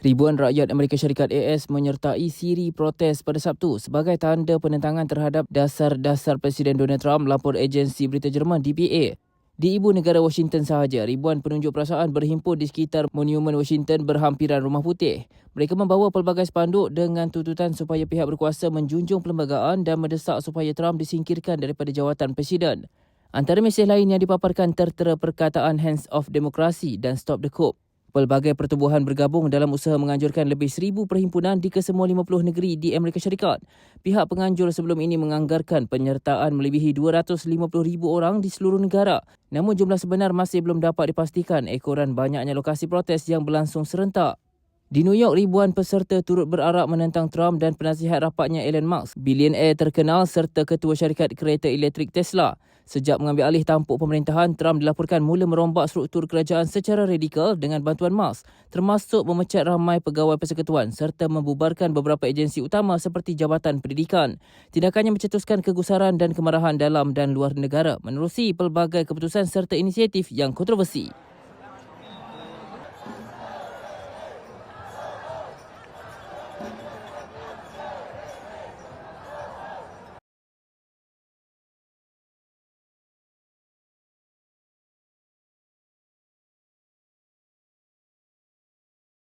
Ribuan rakyat Amerika Syarikat AS menyertai siri protes pada Sabtu sebagai tanda penentangan terhadap dasar-dasar Presiden Donald Trump lapor agensi berita Jerman DPA. Di ibu negara Washington sahaja, ribuan penunjuk perasaan berhimpun di sekitar Monumen Washington berhampiran Rumah Putih. Mereka membawa pelbagai spanduk dengan tuntutan supaya pihak berkuasa menjunjung perlembagaan dan mendesak supaya Trump disingkirkan daripada jawatan Presiden. Antara mesej lain yang dipaparkan tertera perkataan Hands Off Demokrasi dan Stop the Coup. Pelbagai pertubuhan bergabung dalam usaha menganjurkan lebih seribu perhimpunan di kesemua 50 negeri di Amerika Syarikat. Pihak penganjur sebelum ini menganggarkan penyertaan melebihi 250 ribu orang di seluruh negara. Namun jumlah sebenar masih belum dapat dipastikan ekoran banyaknya lokasi protes yang berlangsung serentak. Di New York, ribuan peserta turut berarak menentang Trump dan penasihat rapatnya Elon Musk, bilioner terkenal serta ketua syarikat kereta elektrik Tesla. Sejak mengambil alih tampuk pemerintahan, Trump dilaporkan mula merombak struktur kerajaan secara radikal dengan bantuan Musk, termasuk memecat ramai pegawai persekutuan serta membubarkan beberapa agensi utama seperti Jabatan Pendidikan. Tindakannya mencetuskan kegusaran dan kemarahan dalam dan luar negara menerusi pelbagai keputusan serta inisiatif yang kontroversi.